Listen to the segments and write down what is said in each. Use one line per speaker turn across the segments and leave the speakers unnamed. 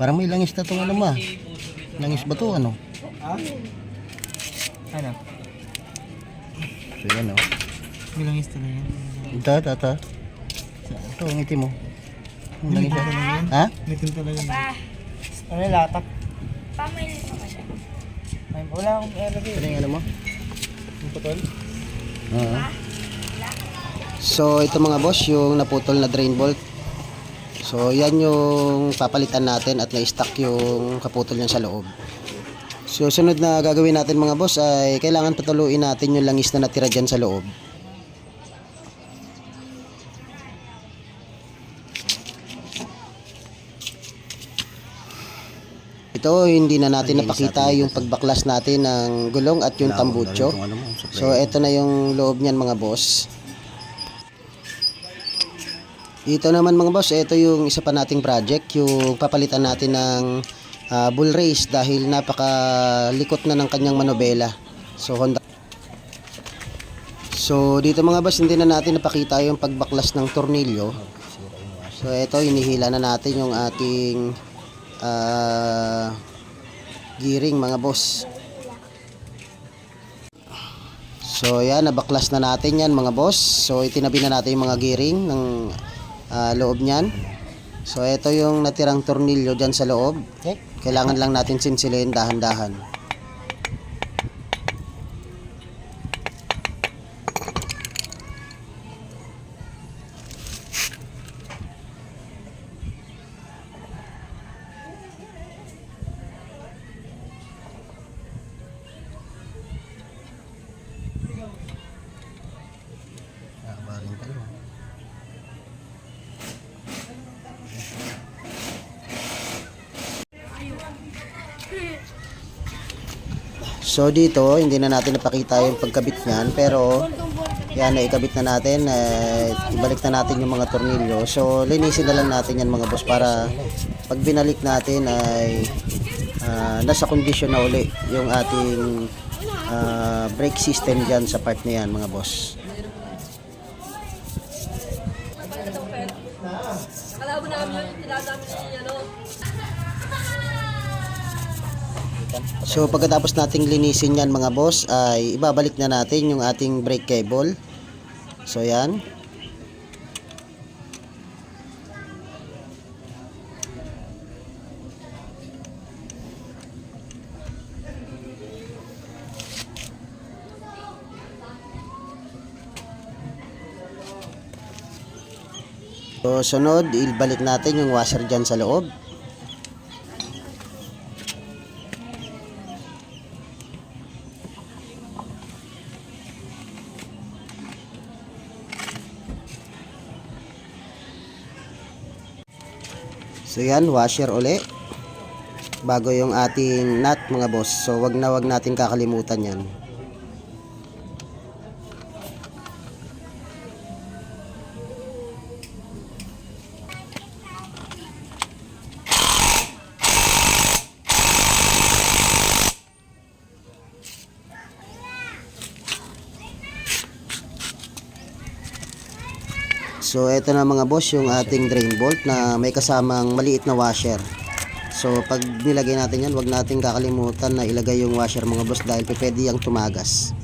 Parang may langis na itong ano ma. Langis ba to ano?
Ha? Ano?
So yan o.
May langis talaga yan.
Ito, ito, ito. Ito, ang itim mo. Ang langis na. Ha?
May tin talaga Ano yung latak?
pamili mo ka siya.
Wala akong ilagay.
Ito yung ano mo?
Yung putol?
Oo. So ito mga boss, yung naputol na drain bolt. So yan yung papalitan natin at na-stock yung kaputol niya sa loob. So sunod na gagawin natin mga boss ay kailangan patuluin natin yung langis na natira dyan sa loob. Ito hindi na natin napakita yung pagbaklas natin ng gulong at yung tambucho. So ito na yung loob niyan mga boss. Ito naman mga boss, ito yung isa pa nating project, yung papalitan natin ng ah, bull race dahil napakalikot na ng kanyang manobela. So Honda So dito mga boss, hindi na natin napakita yung pagbaklas ng tornilyo. So ito, hinihila na natin yung ating ah, gearing mga boss. So yan, nabaklas na natin yan mga boss. So itinabi na natin yung mga gearing ng ah, loob niyan. So ito yung natirang tornilyo dyan sa loob. Kailangan lang natin sinsilin dahan-dahan. So dito, hindi na natin napakita yung pagkabit niyan pero yan, naikabit na natin. Eh, ibalik na natin yung mga tornilyo. So linisin na lang natin yan mga boss para pag binalik natin ay ah, nasa kondisyon na uli yung ating ah, brake system dyan sa part na yan mga boss. So pagkatapos nating linisin yan mga boss ay ibabalik na natin yung ating brake cable. So yan. So sunod, ibalik natin yung washer dyan sa loob. So yan, washer uli. Bago yung ating nut mga boss. So wag na wag natin kakalimutan yan. So ito na mga boss yung ating drain bolt na may kasamang maliit na washer. So pag nilagay natin yan, wag natin kakalimutan na ilagay yung washer mga boss dahil pwede yung tumagas.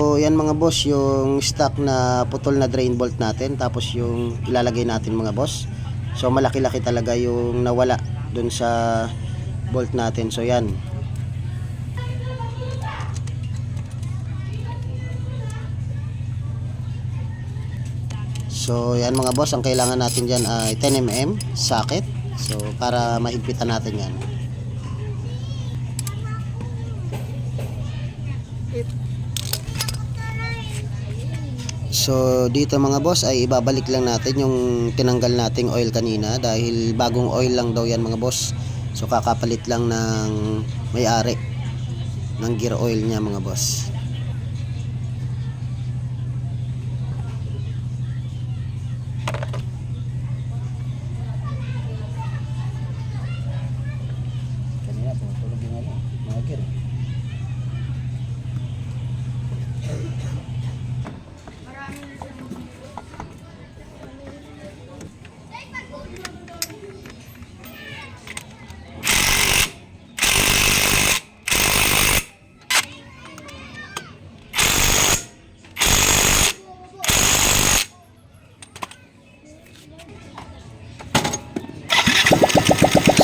So yan mga boss yung stock na putol na drain bolt natin tapos yung ilalagay natin mga boss. So malaki-laki talaga yung nawala dun sa bolt natin. So yan. So yan mga boss, ang kailangan natin dyan ay 10mm socket. So para mahigpitan natin yan. So dito mga boss ay ibabalik lang natin yung tinanggal nating oil kanina dahil bagong oil lang daw yan mga boss. So kakapalit lang ng may-ari ng gear oil niya mga boss. chicken.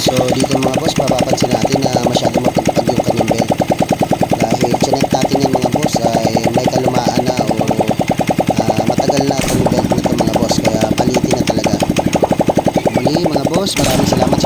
So dito mga boss, mapapansin natin na masyado matagal maraming salamat sa